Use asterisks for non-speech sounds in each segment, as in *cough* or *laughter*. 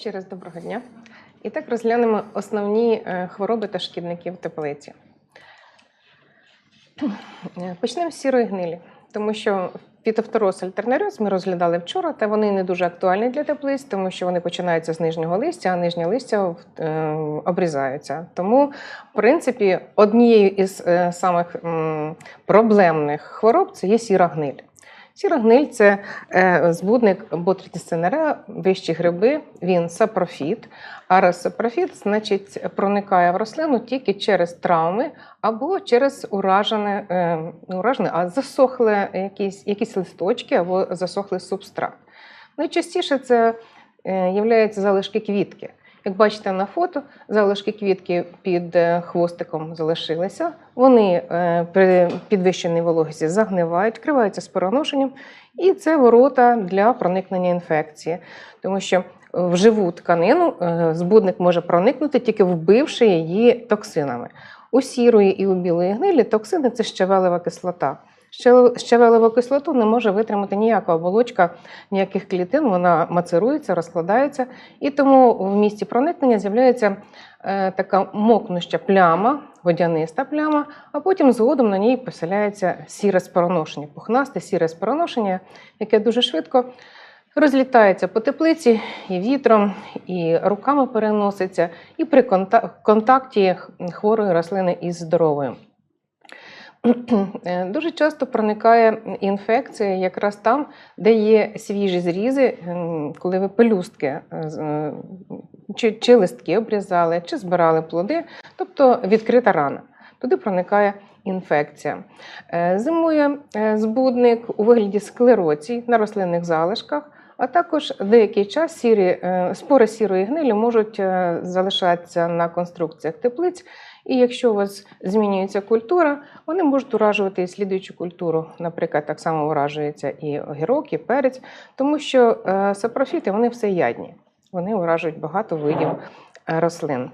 Ще раз доброго дня. І так розглянемо основні е, хвороби та шкідники в теплиці. Почнемо з сірої гнилі, тому що фітофтороз альтернариоз ми розглядали вчора, та вони не дуже актуальні для теплиць, тому що вони починаються з нижнього листя, а нижнє листя е, обрізаються. Тому, в принципі, однією із е, самих проблемних хвороб це є сіра гниль. Сіра гниль це е, збудник ботрітісценера, вищі гриби, він сапрофіт. А сапрофіт, значить, проникає в рослину тільки через травми або через уражене, е, не уражене, а засохле якісь, якісь листочки або засохлий субстрат. Найчастіше це е, являються залишки квітки. Як бачите на фото, залишки квітки під е, хвостиком залишилися. Вони е, при підвищеній вологості загнивають, вкриваються спороношенням, і це ворота для проникнення інфекції, тому що в живу тканину е, збудник може проникнути, тільки вбивши її токсинами. У сірої і у білої гнилі токсини це щавелева кислота. Щавел- Щавелеву кислоту не може витримати ніяка оболочка, ніяких клітин, вона мацерується, розкладається, і тому в місці проникнення з'являється е, така мокнуща пляма, водяниста пляма, а потім згодом на ній поселяється сіре спороношення, пухнасте сіре спороношення, яке дуже швидко розлітається по теплиці і вітром, і руками переноситься, і при контакті хворої рослини із здоровою. Е, Дуже часто проникає інфекція якраз там, де є свіжі зрізи, ем, коли ви пелюстки е, е, чи, чи листки обрізали, чи збирали плоди, тобто відкрита рана. Туди проникає інфекція. Зимує збудник у вигляді склероцій на рослинних залишках, а також деякий час сірі, спори сірої гнилі можуть залишатися на конструкціях теплиць. І якщо у вас змінюється культура, вони можуть уражувати і слідуючу культуру. Наприклад, так само уражується і огірок, і перець, тому що е, сапрофіти вони всеядні. Вони уражують багато видів е, рослин.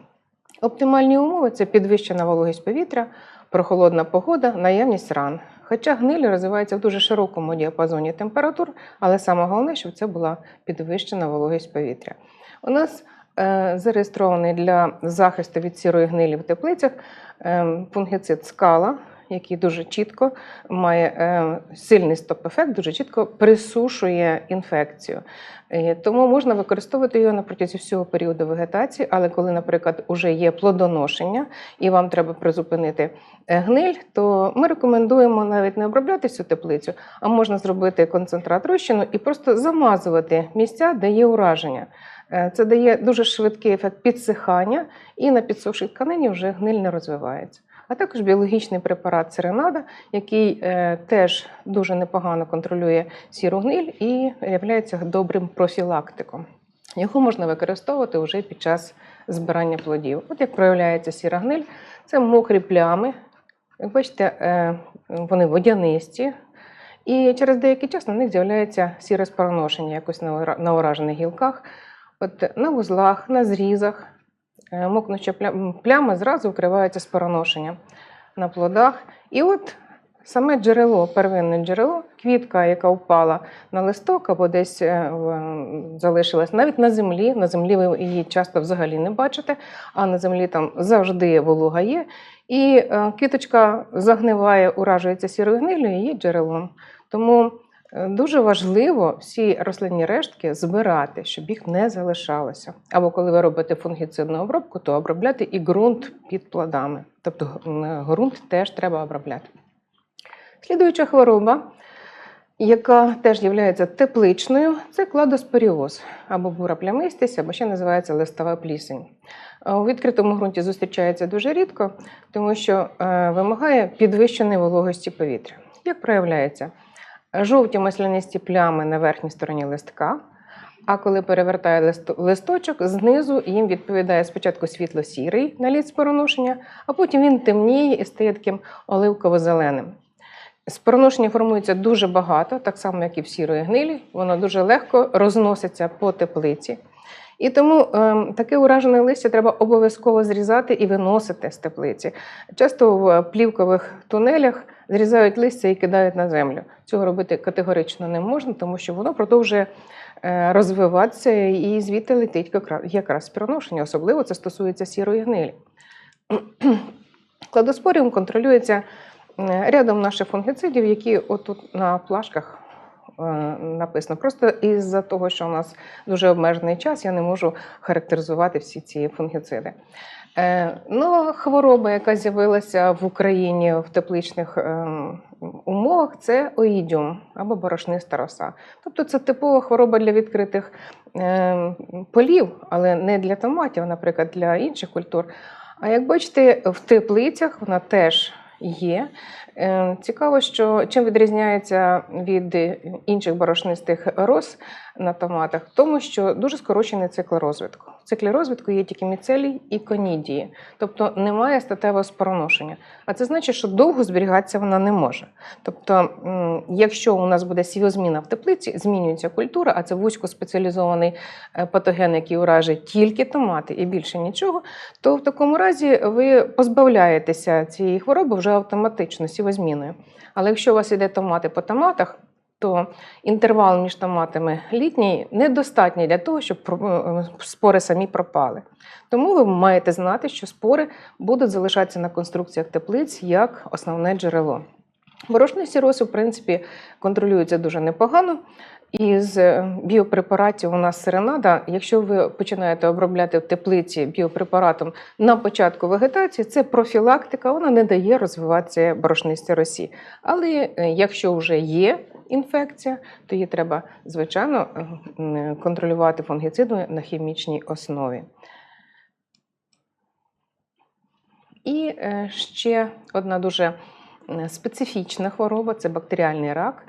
Оптимальні умови це підвищена вологість повітря, прохолодна погода, наявність ран. Хоча гниль розвивається в дуже широкому діапазоні температур, але саме головне, щоб це була підвищена вологість повітря. У нас зареєстрований для захисту від сірої гнилі в теплицях е, фунгіцид скала, який дуже чітко має е, сильний стоп-ефект, дуже чітко присушує інфекцію. Е, Тому можна використовувати його на протязі всього періоду вегетації, але коли, наприклад, вже є плодоношення і вам треба призупинити е, гниль, то ми рекомендуємо навіть не обробляти всю теплицю, а можна зробити концентрат розчину і просто замазувати місця, де є ураження. Е, Це дає дуже швидкий ефект підсихання, і на підсохшій тканині вже гниль не розвивається. А також біологічний препарат серенада, який е, теж дуже непогано контролює сіру гниль і є добрим профілактиком. Його можна використовувати вже під час збирання плодів. От як проявляється сіра гниль, це мокрі плями. Як бачите, е, вони водянисті, і через деякий час на них з'являється сіре спороношення, якось на уражених гілках. От на вузлах, на зрізах, е, мокнуча пля- пляма зразу вкривається спороношенням на плодах. І от саме джерело, первинне джерело, квітка, яка впала на листок або десь е, залишилась навіть на землі. На землі ви її часто взагалі не бачите, а на землі там завжди волога є. І е, квіточка загниває, уражується сірою гнилю і є джерелом. Тому дуже важливо всі рослинні рештки збирати, щоб їх не залишалося. Або коли ви робите фунгіцидну обробку, то обробляти і ґрунт під плодами. Тобто ґрунт теж треба обробляти. Слідуюча хвороба, яка теж є тепличною, це кладоспоріоз або бура плямистість, або ще називається листова плісень. Е, У відкритому ґрунті зустрічається дуже рідко, тому що е, вимагає підвищеної вологості повітря. Як проявляється? Жовті маслянисті плями на верхній стороні листка. А коли перевертає листо- листочок, знизу їм відповідає спочатку світло-сірий наліт спороношення, а потім він темніє і стає таким оливково-зеленим. Спороношення формується дуже багато, так само, як і в сірої гнилі. Воно дуже легко розноситься по теплиці. І тому ем, таке уражене листя треба обов'язково зрізати і виносити з теплиці. Часто в плівкових тунелях зрізають листя і кидають на землю. Цього робити категорично не можна, тому що воно продовжує е, розвиватися, і звідти летить якраз спіроношення. Особливо це стосується сірої гнилі. Кладоспоріум контролюється е, рядом наших фунгіцидів, які отут на плашках написано. Просто із-за того, що у нас дуже обмежений час, я не можу характеризувати всі ці фунгіциди. Е, Ну, хвороба, яка з'явилася в Україні в тепличних ем, умовах, це оїдіум або борошниста роса. Тобто це типова хвороба для відкритих полів, але не для томатів, наприклад, для інших культур. А як бачите, в теплицях вона теж є. Е, Цікаво, що чим відрізняється від інших борошнистих роз на томатах, тому, що дуже скорочений цикл розвитку. Циклі розвитку є тільки міцелій і конідії, тобто немає статевого спороношення. А це значить, що довго зберігатися вона не може. Тобто, якщо у нас буде сівозміна в теплиці, змінюється культура, а це вузькоспеціалізований е, патоген, який уражує тільки томати і більше нічого, то в такому разі ви позбавляєтеся цієї хвороби вже автоматично сівозміною. Але якщо у вас іде томати по томатах, то інтервал між томатами літній недостатній для того, щоб е, спори самі пропали. Тому ви маєте знати, що спори будуть залишатися на конструкціях теплиць як основне джерело. Борошнисті роси, в принципі, контролюються дуже непогано. Із е, біопрепаратів у нас серенада. Якщо ви починаєте обробляти в теплиці біопрепаратом на початку вегетації, це профілактика, вона не дає розвиватися борошнистій росі. Але е, якщо вже є інфекція, то її треба, звичайно, е, контролювати фунгіцидами на хімічній основі. І е, ще одна дуже е, специфічна хвороба це бактеріальний рак,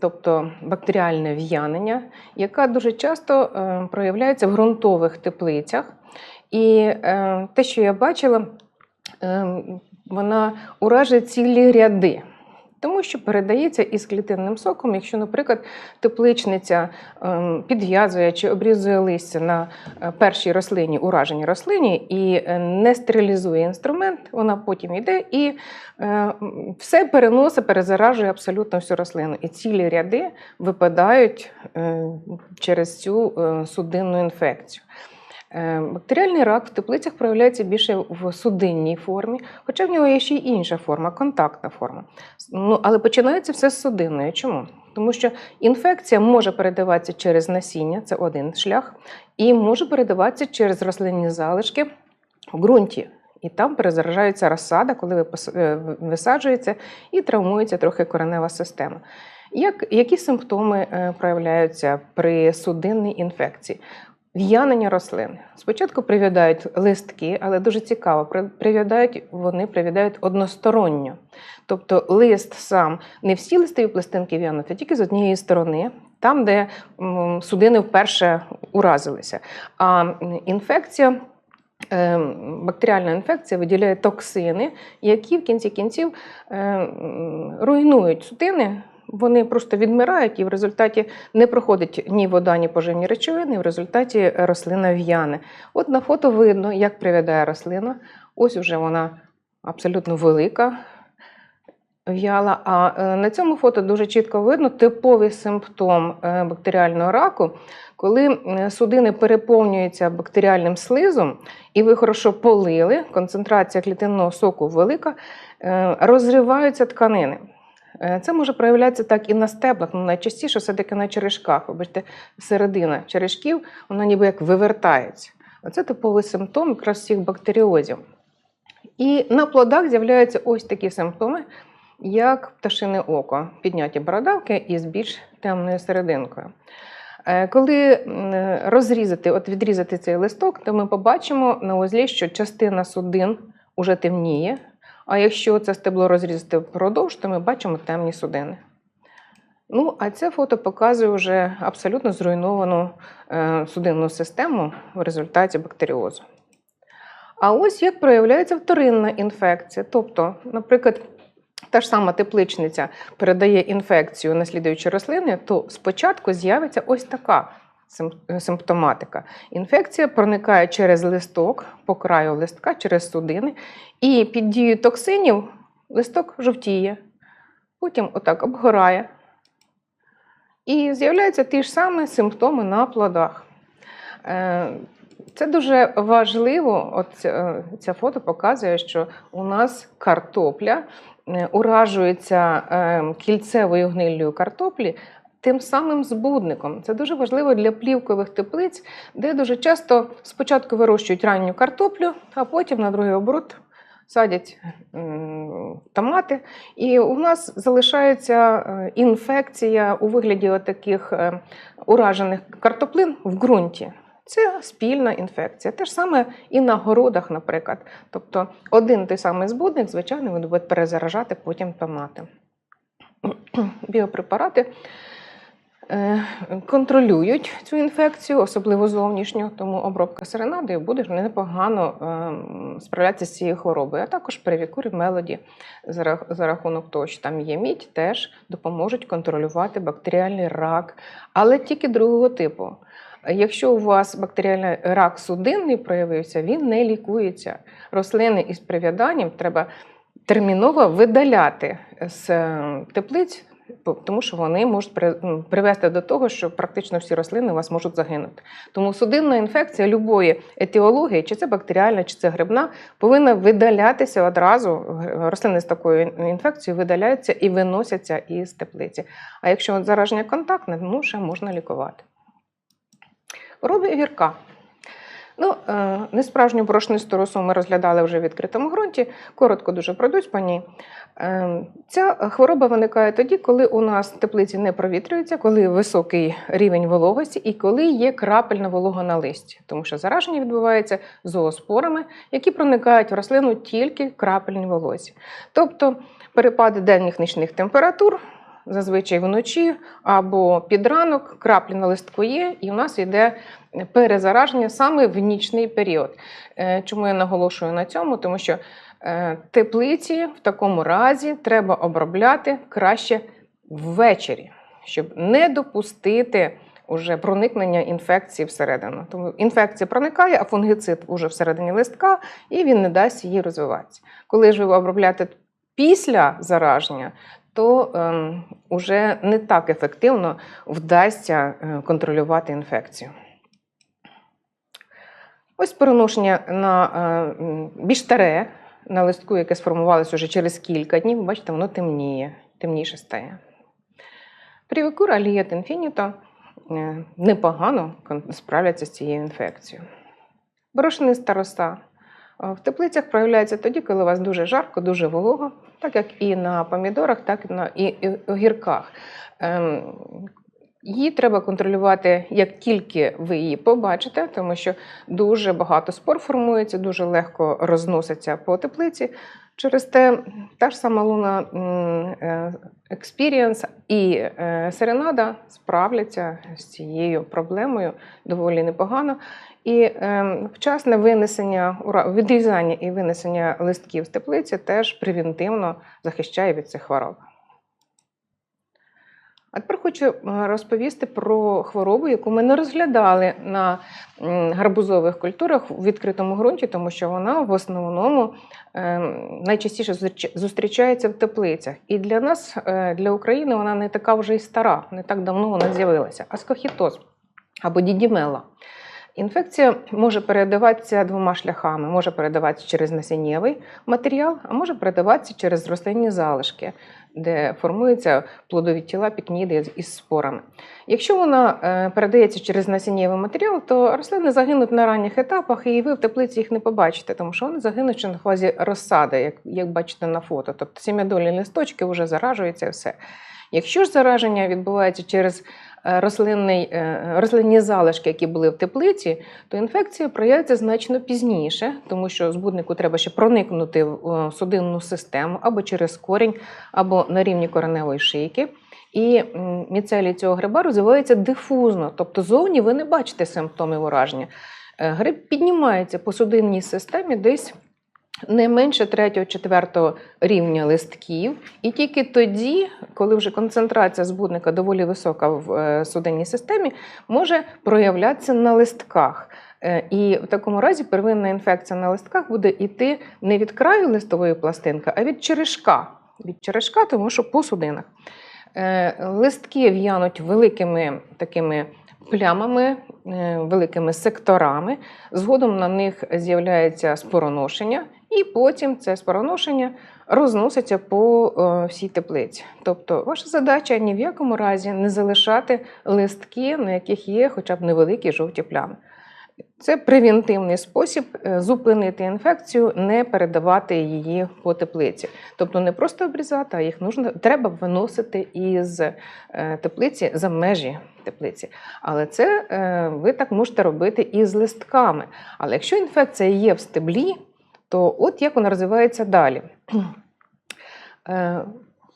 тобто бактеріальне в'янення, яка дуже часто е, проявляється в ґрунтових теплицях. І е, те, що я бачила, е, вона уражує цілі ряди. Тому що передається із клітинним соком, якщо, наприклад, тепличниця ем, підв'язує чи обрізує листя на е, першій рослині, ураженій рослині, і е, не стерилізує інструмент, вона потім йде і е, все переносить, перезаражує абсолютно всю рослину. І цілі ряди випадають через цю судинну інфекцію. Е, Бактеріальний рак в теплицях проявляється більше в судинній формі, хоча в нього є ще й інша форма, контактна форма. Ну, але починається все з судинної. Чому? Тому що інфекція може передаватися через насіння, це один шлях, і може передаватися через рослинні залишки в ґрунті. І там перезаражається розсада, коли е, висаджується і травмується трохи коренева система. Як, які симптоми е, проявляються при судинній інфекції? В'янення рослин. Спочатку прив'ядають листки, але дуже цікаво, при- прив'ядають, вони прив'ядають односторонньо. Тобто лист сам не всі листові пластинки в'януть, а тільки з однієї сторони, там, де судини вперше уразилися. А інфекція. ем, Бактеріальна інфекція виділяє токсини, які в кінці кінців ем, руйнують судини, вони просто відмирають, і в результаті не проходить ні вода, ні поживні речовини, і в результаті рослина в'яне. От на фото видно, як прив'ядає рослина. Ось вже вона абсолютно велика. В'яла. А е, на цьому фото дуже чітко видно типовий симптом е, бактеріального раку, коли е, судини переповнюються бактеріальним слизом, і ви хорошо полили, концентрація клітинного соку велика, розриваються тканини. Е, Це може проявлятися так і на стеблах, ну найчастіше все-таки на черешках. Ви бачите, середина черешків, вона ніби як вивертається. Це типовий симптом якраз всіх бактеріозів. І на плодах з'являються ось такі симптоми, як пташине око, підняті бородавки із більш темною серединкою. Е, Коли розрізати, от відрізати цей листок, то ми побачимо на узлі, що частина судин уже темніє, а якщо це стебло розрізати впродовж, то ми бачимо темні судини. Ну, а це фото показує вже абсолютно зруйновану е, судинну систему в результаті бактеріозу. А ось як проявляється вторинна інфекція. Тобто, наприклад, та ж сама тепличниця передає інфекцію наслідуючі рослини, то спочатку з'явиться ось така симптоматика. Інфекція проникає через листок, по краю листка, через судини, і під дією токсинів листок жовтіє, потім отак обгорає. І з'являються ті ж самі симптоми на плодах. Е, Це дуже важливо. От ця, фото показує, що у нас картопля е, уражується е, кільцевою гниллю картоплі. Тим самим збудником. Це дуже важливо для плівкових теплиць, де дуже часто спочатку вирощують ранню картоплю, а потім на другий оборот садять томати. І у нас залишається е, інфекція у вигляді таких уражених картоплин в ґрунті. Це спільна інфекція. Те ж саме і на городах, наприклад. Тобто один той самий збудник, звичайно, він буде перезаражати потім томати. *clears throat* Біопрепарати е, контролюють цю інфекцію, особливо зовнішню, тому обробка серенадою буде непогано е, справлятися з цією хворобою. А також перевікурі мелоді за рахунок того, що там є мідь, теж допоможуть контролювати бактеріальний рак, але тільки другого типу. Якщо у вас бактеріальний рак судинний проявився, він не лікується. Рослини із прив'яданням треба терміново видаляти з е, теплиць, тому що вони можуть привести до того, що практично всі рослини у вас можуть загинути. Тому судинна інфекція любої етіології, чи це бактеріальна, чи це грибна, повинна видалятися одразу. Рослини з такою інфекцією видаляються і виносяться із теплиці. А якщо зараження контактне, ну ще можна лікувати. Хвороби огірка. Ну, е, несправжню борошнисту росу ми розглядали вже в відкритому ґрунті. Коротко дуже пройдусь по ній. Е, Ця хвороба виникає тоді, коли у нас теплиці не провітрюються, коли високий рівень вологості і коли є крапельна волога на листі. Тому що зараження відбувається зооспорами, які проникають в рослину тільки в крапельній волозі. Тобто перепади денних нічних температур, зазвичай вночі або під ранок, краплі на листку є, і у нас йде перезараження саме в нічний період. Е, Чому я наголошую на цьому? Тому що е, теплиці в такому разі треба обробляти краще ввечері, щоб не допустити уже проникнення інфекції всередину. Тому інфекція проникає, а фунгіцид уже всередині листка, і він не дасть їй розвиватися. Коли ж ви обробляєте після зараження, то ем, уже не так ефективно вдасться е, контролювати інфекцію. Ось переношення на е, більш старе, на листку, яке сформувалося вже через кілька днів, бачите, воно темніє, темніше стає. Привікура алієт інфініто непогано справляться з цією інфекцією. Борошниста е, в теплицях проявляється тоді, коли у вас дуже жарко, дуже волого, так як і на помідорах, так і на огірках. Ем, Її треба контролювати, як тільки ви її побачите, тому що дуже багато спор формується, дуже легко розноситься по теплиці. Через те та ж сама луна Experience і е, Серенада справляться з цією проблемою доволі непогано. І е, вчасне винесення, відрізання і винесення листків з теплиці теж превентивно захищає від цих хвороб. А тепер хочу е, розповісти про хворобу, яку ми не розглядали на гарбузових культурах у відкритому ґрунті, тому що вона в основному ем, найчастіше зустрічається в теплицях. І для нас, е, для України, вона не така вже й стара, не так давно вона з'явилася. Аскохітоз або дідімела. Інфекція може передаватися двома шляхами: може передаватися через насіннєвий матеріал, а може передаватися через рослинні залишки, де формуються плодові тіла пікніди із спорами. Якщо вона е, передається через насіннєвий матеріал, то рослини загинуть на ранніх етапах, і ви в теплиці їх не побачите, тому що вони загинуть на фазі розсади, як, як бачите на фото. Тобто сім'ядольні листочки вже заражуються і все. Якщо ж зараження відбувається через рослинний, е, рослинні залишки, які були в теплиці, то інфекція проявиться значно пізніше, тому що збуднику треба ще проникнути в е, судинну систему або через корінь, або на рівні кореневої шийки. І міцелій цього гриба розвивається дифузно, тобто зовні ви не бачите симптомів ураження. Е, Гриб піднімається по судинній системі десь не менше 3-4 рівня листків, і тільки тоді, коли вже концентрація збудника доволі висока в е, судинній системі, може проявлятися на листках. Е, І в такому разі первинна інфекція на листках буде йти не від краю листової пластинки, а від черешка. Від черешка, тому що по судинах. Е, Листки в'януть великими такими плямами, великими секторами. Згодом на них з'являється спороношення, і потім це спороношення розноситься по е, всій теплиці. Тобто, ваша задача ні в якому разі не залишати листки, на яких є хоча б невеликі жовті плями. Це превентивний спосіб е, зупинити інфекцію, не передавати її по теплиці. Тобто не просто обрізати, а їх нужно, треба виносити із е, теплиці за межі теплиці. Але це ви так можете робити і з листками. Але якщо інфекція є в стеблі, то от як вона розвивається далі. Е,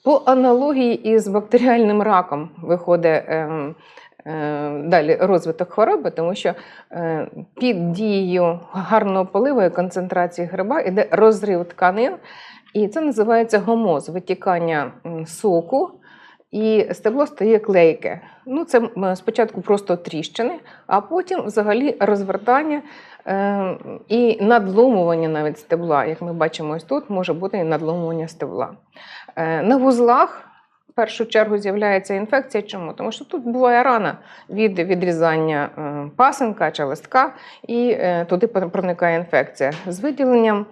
По аналогії із бактеріальним раком виходить ем, е, далі розвиток хвороби, тому що е, під дією гарного поливу і концентрації гриба йде розрив тканин, і це називається гомоз, витікання соку. І стебло стає клейке. Ну, це спочатку просто тріщини, а потім взагалі розвертання е, і надломування навіть стебла. Як ми бачимо ось тут, може бути і надломування стебла. Е, на вузлах в першу чергу з'являється інфекція. Чому? Тому що тут буває рана від відрізання е, пасенка чи листка, і туди проникає інфекція з виділенням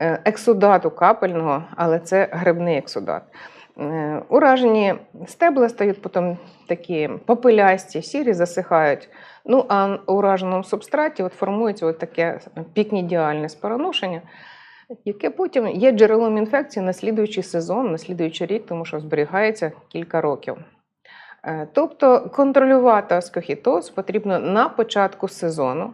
ексудату капельного, але це грибний ексудат. Е, Уражені стебла стають потім такі попелясті, сірі, засихають. Ну, а на ураженому субстраті от формується от таке пікнідіальне спороношення, яке потім є джерелом інфекції на слідуючий сезон, на слідуючий рік, тому що зберігається кілька років. Е, Тобто контролювати аскохітоз потрібно на початку сезону.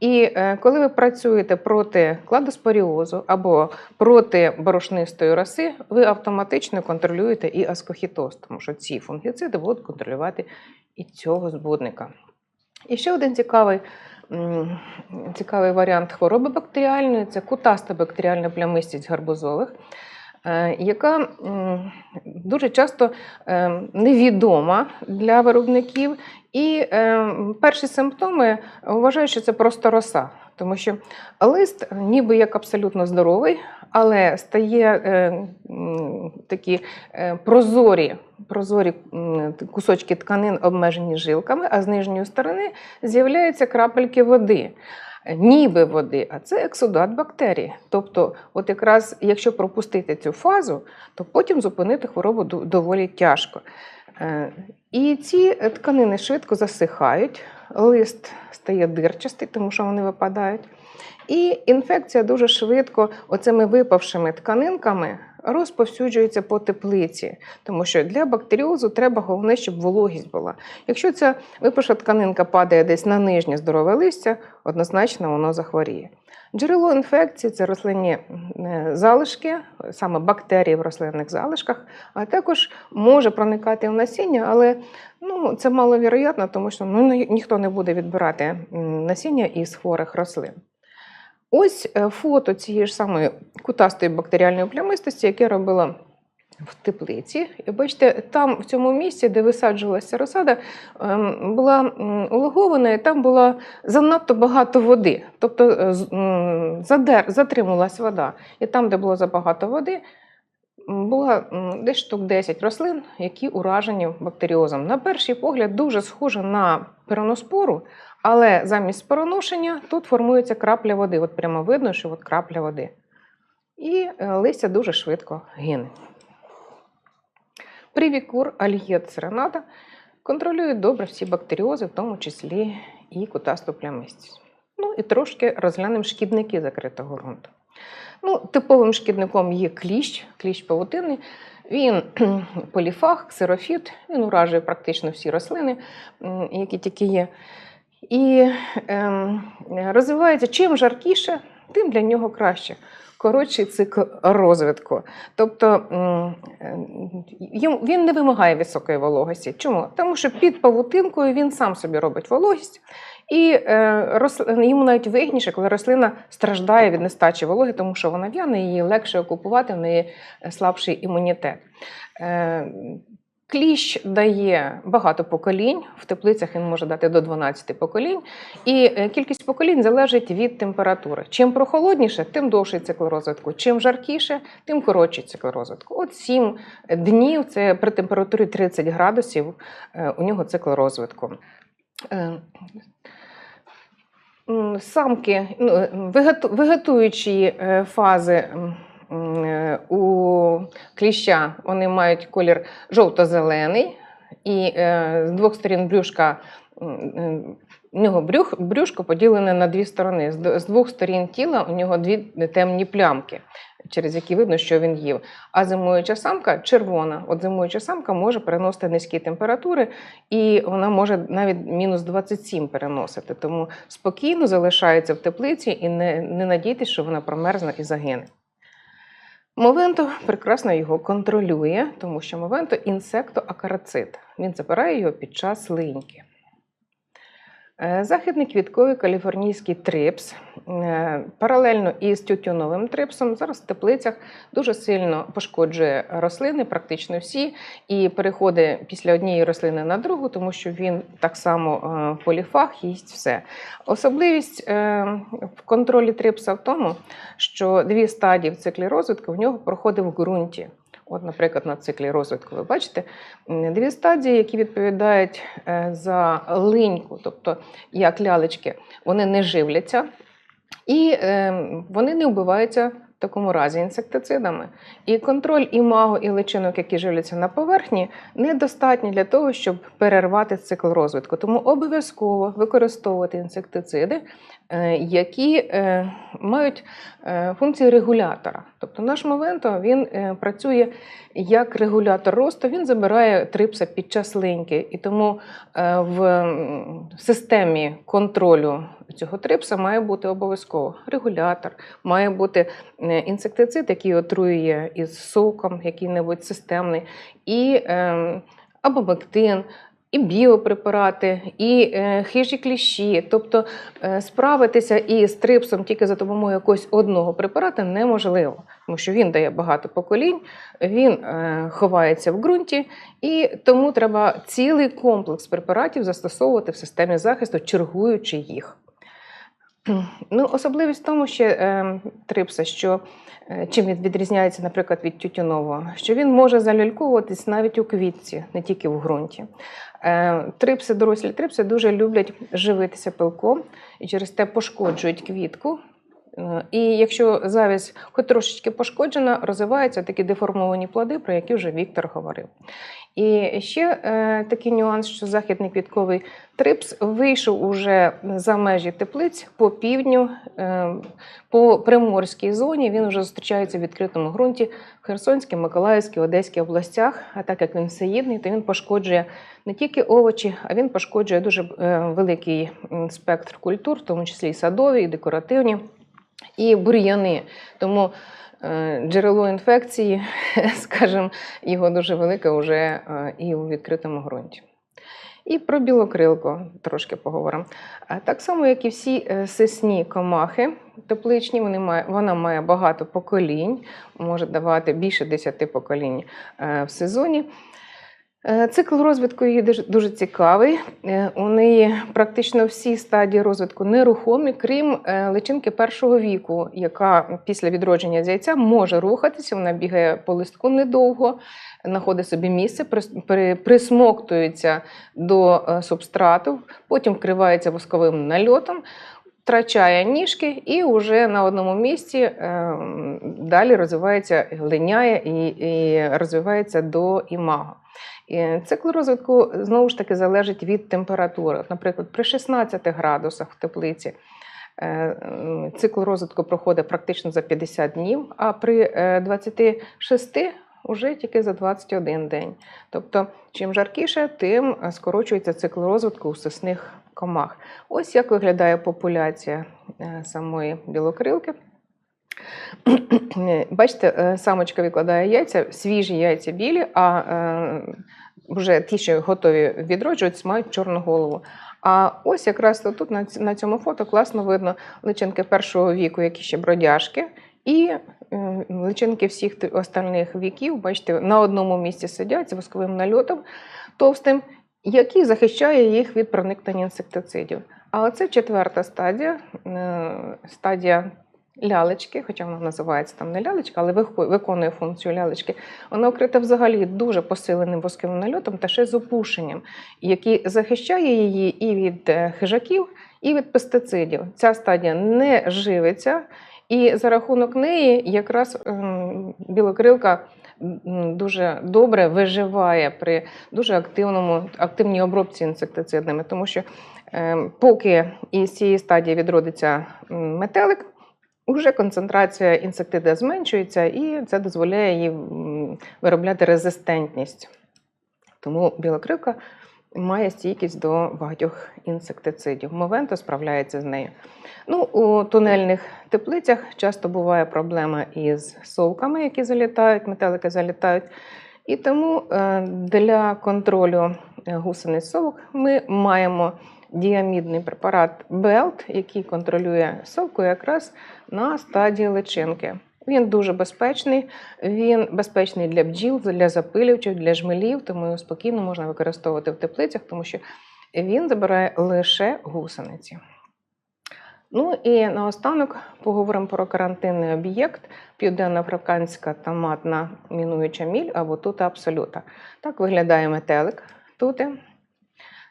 І е, коли ви працюєте проти кладоспоріозу або проти борошнистої роси, ви автоматично контролюєте і аскохітоз, тому що ці фунгіциди будуть контролювати і цього збудника. І ще один цікавий, цікавий варіант хвороби бактеріальної це кутаста бактеріальна плямистість гарбузових, яка дуже часто е, невідома для виробників. І е, перші симптоми вважають, що це просто роса, тому що лист ніби як абсолютно здоровий, але стає е, такі е, прозорі, прозорі кусочки тканин обмежені жилками, а з нижньої сторони з'являються крапельки води. Ніби води, а це ексудат бактерій. Тобто, от якраз якщо пропустити цю фазу, то потім зупинити хворобу доволі тяжко. Е, І ці тканини швидко засихають, лист стає дирчастий, тому що вони випадають. І інфекція дуже швидко оцими випавшими тканинками розповсюджується по теплиці, тому що для бактеріозу треба головне, щоб вологість була. Якщо ця випавша тканинка падає десь на нижнє здорове листя, однозначно воно захворіє. Джерело інфекції це рослинні е, залишки, саме бактерії в рослинних залишках, а також може проникати в насіння, але ну, це маловіроятно, тому що ну, ніхто не буде відбирати насіння із хворих рослин. Ось е, фото цієї ж самої кутастої бактеріальної плямистості, яке робила в теплиці. І бачите, там в цьому місці, де висаджувалася розсада, ем, була улогована, і там було занадто багато води. Тобто задер, затримувалась вода. І там, де було забагато води, було десь штук 10 рослин, які уражені бактеріозом. На перший погляд, дуже схоже на пероноспору, але замість спороношення тут формується крапля води. От прямо видно, що от крапля води. І е, листя дуже швидко гине. Привікур альєт серената контролює добре всі бактеріози, в тому числі і кутасту плямистість. Ну і трошки розглянемо шкідники закритого ґрунту. Ну, типовим шкідником є кліщ, кліщ павутинний. Він *clears throat* поліфаг, ксерофіт, він уражує практично всі рослини, які тільки є. І е, розвивається чим жаркіше, тим для нього краще. Коротший цикл розвитку. Тобто е, він не вимагає високої вологості. Чому? Тому що під павутинкою він сам собі робить вологість, і е, йому навіть вигідніше, коли рослина страждає від нестачі вологи, тому що вона в'яне, її легше окупувати, в неї слабший імунітет. Е, Кліщ дає багато поколінь. В теплицях він може дати до 12 поколінь. І е, кількість поколінь залежить від температури. Чим прохолодніше, тим довший цикл розвитку. Чим жаркіше, тим коротший цикл розвитку. От 7 днів це при температурі 30 градусів е, у нього цикл розвитку. Е, Самки, ну, е, вегету- вегетуючі е, фази е, у кліща вони мають колір жовто-зелений, і е, з двох сторін брюшка у нього брюх, брюшко поділене на дві сторони. З двох сторін тіла у нього дві темні плямки, через які видно, що він їв. А зимуюча самка червона. От зимуюча самка може переносити низькі температури, і вона може навіть мінус 27 переносити. Тому спокійно залишається в теплиці і не, не надійтесь, що вона промерзне і загине. Мовенто прекрасно його контролює, тому що мовенто інсектоакарацит. Він забирає його під час линьки. Е, Західний квітковий каліфорнійський трипс паралельно із тютюновим трипсом зараз в теплицях дуже сильно пошкоджує рослини, практично всі, і переходить після однієї рослини на другу, тому що він так само е, поліфаг їсть все. Особливість е, в контролі трипса в тому, що дві стадії в циклі розвитку в нього проходить в ґрунті. От, наприклад, на циклі розвитку ви бачите дві стадії, які відповідають е, за линьку, тобто як лялечки, вони не живляться і е, вони не вбиваються в такому разі інсектицидами. І контроль імаго і личинок, які живляться на поверхні, недостатні для того, щоб перервати цикл розвитку. Тому обов'язково використовувати інсектициди, е, які е, мають е, функції регулятора. Тобто наш Мовенто він е, працює як регулятор росту, він забирає трипса під час линьки. І тому е, в системі контролю цього трипса має бути обов'язково регулятор, має бути е, інсектицид, який отруює із соком, який-небудь системний, і е, абамектин, і біопрепарати, і е, хижі кліщі. Тобто е, справитися із трипсом тільки за допомогою якогось одного препарата неможливо, тому що він дає багато поколінь, він е, ховається в ґрунті, і тому треба цілий комплекс препаратів застосовувати в системі захисту, чергуючи їх. Ну, особливість в тому, що е, трипса, що е, чим він відрізняється, наприклад, від тютюнового, що він може заляльковуватись навіть у квітці, не тільки в ґрунті. Е, трипси, дорослі трипси дуже люблять живитися пилком і через те пошкоджують квітку. Е, І якщо завість хоч трошечки пошкоджена, розвиваються такі деформовані плоди, про які вже Віктор говорив. І ще е, такий нюанс, що західний квітковий трипс вийшов уже за межі теплиць по півдню, е, по приморській зоні. Він вже зустрічається в відкритому ґрунті в Херсонській, Миколаївській, Одеській областях. А так як він всеїдний, то він пошкоджує не тільки овочі, а він пошкоджує дуже великий спектр культур, в тому числі і садові, і декоративні, і бур'яни. Тому е, джерело інфекції, *laughs* скажімо, його дуже велике вже е, і у відкритому ґрунті. І про білокрилку трошки поговоримо. Так само, як і всі е, сисні комахи тепличні, вони має, вона має багато поколінь, може давати більше 10 поколінь в сезоні. Е, Цикл розвитку її дуже, цікавий. Е, У неї практично всі стадії розвитку нерухомі, крім е, личинки першого віку, яка після відродження з яйця може рухатися. Вона бігає по листку недовго, знаходить собі місце, присмоктується до субстрату, потім вкривається восковим нальотом. Втрачає ніжки і вже на одному місці далі розвивається, глиняє і, і розвивається до імаго. Цикл розвитку знову ж таки залежить від температури. Наприклад, при 16 градусах в теплиці е, цикл розвитку проходить практично за 50 днів, а при е, 26 вже тільки за 21 день. Тобто, чим жаркіше, тим е, скорочується цикл розвитку у сосних комах. Ось як виглядає популяція е, самої білокрилки. *clears throat* Бачите, е, самочка відкладає яйця, свіжі яйця білі, а е, вже ті, що готові відроджуватися, мають чорну голову. А ось якраз тут на цьому фото класно видно личинки першого віку, які ще бродяжки, І е, личинки всіх остальних віків, бачите, на одному місці сидять з восковим нальотом товстим, який захищає їх від проникнення інсектицидів. А оце четверта стадія, стадія лялечки, хоча вона називається там не лялечка, але виконує функцію лялечки. Вона вкрита взагалі дуже посиленим восковим нальотом та ще з опушенням, який захищає її і від е, хижаків, і від пестицидів. Ця стадія не живиться, і за рахунок неї якраз ем, білокрилка дуже добре виживає при дуже активному активній обробці інсектицидними, тому що ем, поки із цієї стадії відродиться метелик. Уже концентрація інсектида зменшується, і це дозволяє їй виробляти резистентність. Тому білокрилка має стійкість до багатьох інсектицидів. Мовенто справляється з нею. Ну, у тунельних теплицях часто буває проблема із совками, які залітають, метелики залітають. І тому е, для контролю е, гусениць совок ми маємо діамідний препарат Белт, який контролює совку якраз на стадії личинки. Він дуже безпечний, він безпечний для бджіл, для запилювачів, для жмелів, тому його спокійно можна використовувати в теплицях, тому що він забирає лише гусениці. Ну і наостанок поговоримо про карантинний об'єкт південноафриканська томатна мінуюча міль або тута абсолюта. Так виглядає метелик тути.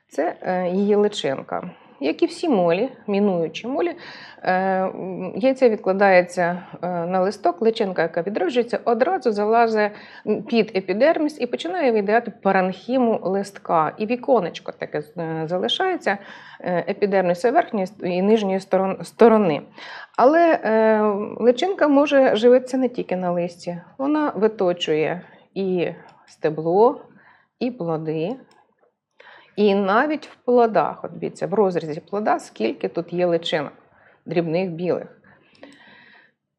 Це е, її личинка. Як і всі молі, мінуючі молі, е, м, яйце відкладається е, на листок, личинка, яка відроджується, одразу залазить під епідерміс і починає віддати паранхіму листка. І віконечко таке залишається е, епідермісу верхньої і нижньої сторони. Але личинка може живитися не тільки на листі, вона виточує і стебло, і плоди. І навіть в плодах, от дивіться, в розрізі плода, скільки тут є личинок, дрібних білих.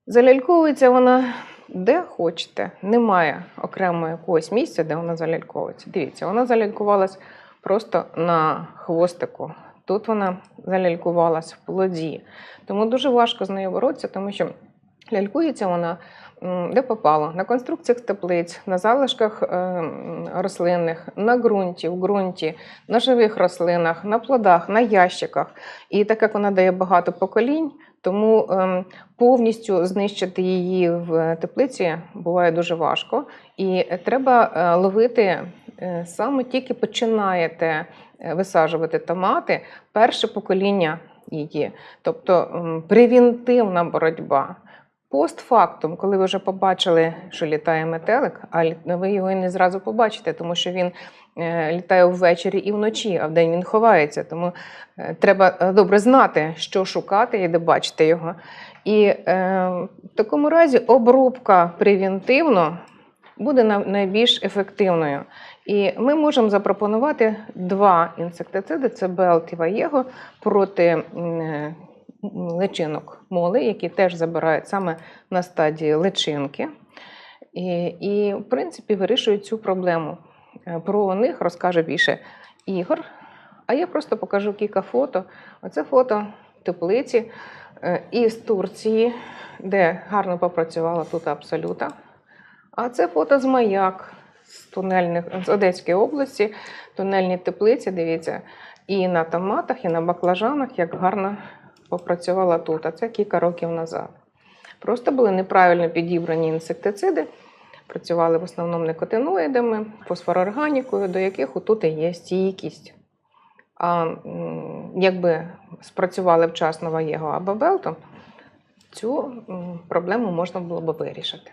Заляльковується вона де хочете. Немає окремого якогось місця, де вона заляльковується. Дивіться, вона залялькувалась просто на хвостику. Тут вона залялькувалась в плоді. Тому дуже важко з нею боротися, тому що лялькується вона де попало, на конструкціях теплиць, на залишках е, рослинних, на ґрунті, в ґрунті, на живих рослинах, на плодах, на ящиках. І так як вона дає багато поколінь, тому ем, повністю знищити її в теплиці буває дуже важко. І треба е, ловити е, саме тільки починаєте висаджувати томати, перше покоління її, тобто превентивна боротьба. Постфактум, коли ви вже побачили, що літає метелик, а ви його і не зразу побачите, тому що він е, літає ввечері і вночі, а вдень він ховається. Тому е, треба е, добре знати, що шукати і де бачити його. І е, в такому разі обробка превентивно буде найбільш ефективною. І ми можемо запропонувати два інсектициди: це Белт і Ваєго проти личинок моли, які теж забирають саме на стадії личинки. І, і в принципі, вирішують цю проблему. Е, Про них розкаже більше Ігор. А я просто покажу кілька фото. Оце фото теплиці е, із Турції, де гарно попрацювала тут абсолюта. А це фото з маяк з тунельних з Одеської області, тунельні теплиці. Дивіться, і на томатах, і на баклажанах, як гарно попрацювала тут. А це кілька років назад. Просто були неправильно підібрані інсектициди, працювали в основному никотиноїдами, фосфорорганікою, до яких отут і є стійкість. А якби спрацювали вчасно Ваєго або Белтом, цю проблему можна було б вирішити.